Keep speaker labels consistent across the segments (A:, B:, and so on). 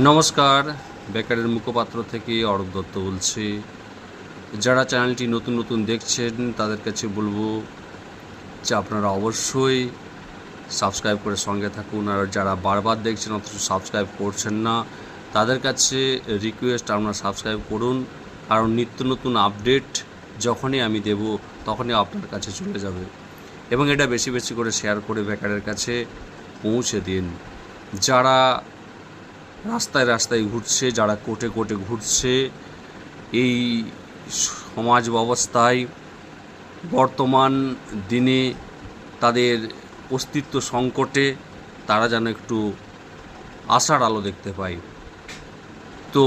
A: নমস্কার, বেকারের মুখপাত্র থেকে অরূপ দত্ত বলছি। যারা চ্যানেলটি নতুন নতুন দেখছেন, তাদের কাছে বলব যে আপনারা অবশ্যই সাবস্ক্রাইব করে সঙ্গে থাকুন, আর যারা বারবার দেখছেন অথচ সাবস্ক্রাইব করছেন না, তাদের কাছে রিকোয়েস্ট আপনারা সাবস্ক্রাইব করুন। কারণ নিত্য নতুন আপডেট যখনই আমি দেব, তখনই আপনার কাছে চলে যাবে। এবং এটা বেশি বেশি করে শেয়ার করে বেকারের কাছে পৌঁছে দিন। যারা রাস্তায় রাস্তায় ঘুরছে, যারা কোটে কোটে ঘুরছে, এই সমাজ ব্যবস্থায় বর্তমান দিনে তাদের অস্তিত্ব সংকটে তারা যেন একটু আশার আলো দেখতে পায়। তো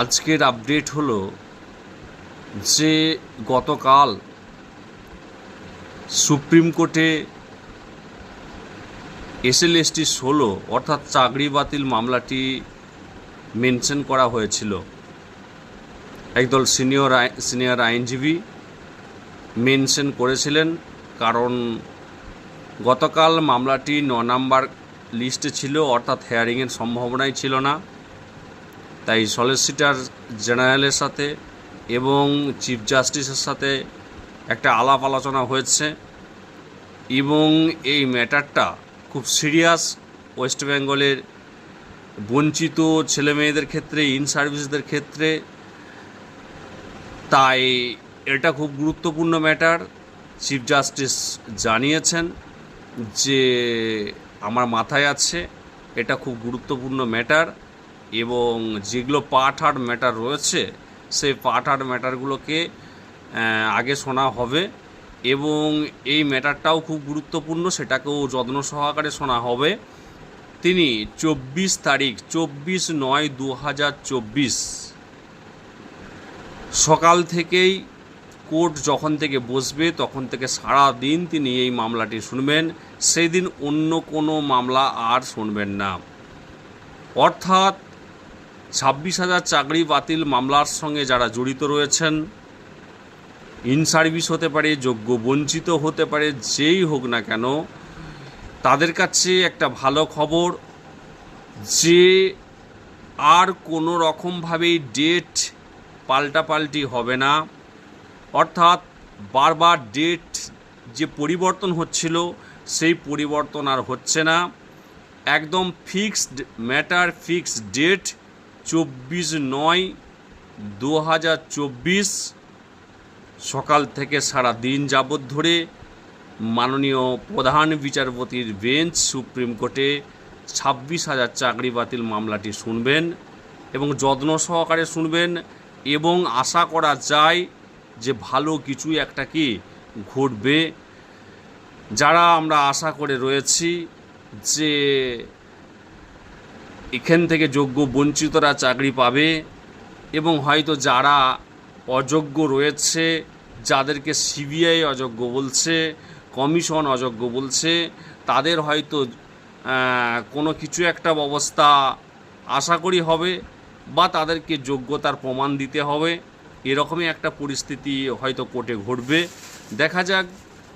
A: আজকের আপডেট হলো যে গতকাল সুপ্রিম কোর্টে এসএলএসটি ষোলো, অর্থাৎ চাকরি বাতিল মামলাটি মেনশন করা হয়েছিল। একদল সিনিয়র সিনিয়র আইনজীবী মেনশন করেছিলেন, কারণ গতকাল মামলাটি ন নাম্বার লিস্টে ছিল, অর্থাৎ হেয়ারিংয়ের সম্ভাবনাই ছিল না। তাই সলিসিটার জেনারেলের সাথে এবং চিফ জাস্টিসের সাথে একটা আলাপ আলোচনা হয়েছে। এবং এই ম্যাটারটা খুব সিরিয়াস ওয়েস্ট বেঙ্গলের বঞ্চিত ছেলে মেয়েদের ক্ষেত্রে ইন সার্ভিসদের ক্ষেত্রে, তাই এটা খুব গুরুত্বপূর্ণ ম্যাটার চিফ জাস্টিস জানিয়েছেন যে আমার মাথায় আছে, এটা খুব গুরুত্বপূর্ণ ম্যাটার এবং যেগুলো পার্ট হার্ট ম্যাটার রয়েছে, সেই পার্ট হার্ট ম্যাটারগুলোকে আগে শোনা হবে এবং এই ম্যাটারটাও খুব গুরুত্বপূর্ণ, সেটাকেও যত্ন সহকারে শোনা হবে। তিনি চব্বিশ তারিখ, চব্বিশ নয় দু হাজার চব্বিশ। সকাল থেকেই কোর্ট যখন থেকে বসবে, তখন থেকে সারা দিন তিনি এই মামলাটি শুনবেন। সেই দিন অন্য কোনো মামলা আর শুনবেন না। অর্থাৎ ছাব্বিশ হাজার চাকরি বাতিল মামলার সঙ্গে যারা জড়িত রয়েছেন ইন সার্ভিস হতে পারে, যোগ্য বঞ্চিত হতে পারে, যেই হোক না কেন তাদের কাছে একটা ভালো খবর যে আর কোনো রকমভাবেই ডেট পাল্টাপাল্টি হবে না। অর্থাৎ বারবার ডেট যে পরিবর্তন হচ্ছিল, সেই পরিবর্তন আর হচ্ছে না। একদম ফিক্সড ম্যাটার, ফিক্সড ডেট চব্বিশ নয় দু সকাল থেকে সারা দিন যাবৎ ধরে মাননীয় প্রধান বিচারপতির বেঞ্চ সুপ্রিম কোর্টে ছাব্বিশ হাজার চাকরি বাতিল মামলাটি শুনবেন এবং যত্ন সহকারে শুনবেন এবং আশা করা যায় যে ভালো কিছু একটা কি ঘটবে। যারা আমরা আশা করে রয়েছি যে এখান থেকে যোগ্য বঞ্চিতরা চাকরি পাবে এবং হয়তো যারা অযোগ্য রয়েছে, যাদেরকে সিবিআই অযোগ্য বলছে কমিশন অযোগ্য বলছে, তাদের হয়তো কোনো কিছু একটা ব্যবস্থা আশা করি হবে বা তাদেরকে যোগ্যতার প্রমাণ দিতে হবে। এরকমই একটা পরিস্থিতি হয়তো কোর্টে ঘটবে। দেখা যাক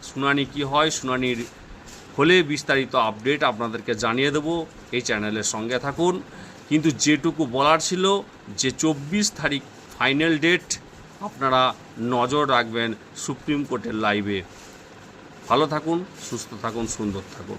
A: শুনানি কি হয়, শুনানির হলে বিস্তারিত আপডেট আপনাদেরকে জানিয়ে দেব এই চ্যানেলের সঙ্গে থাকুন। কিন্তু যেটুকু বলার ছিল যে চব্বিশ তারিখ ফাইনাল ডেট আপনারা নজর রাখবেন সুপ্রিম কোর্টের লাইভে। ভালো থাকুন সুস্থ থাকুন সুন্দর থাকুন।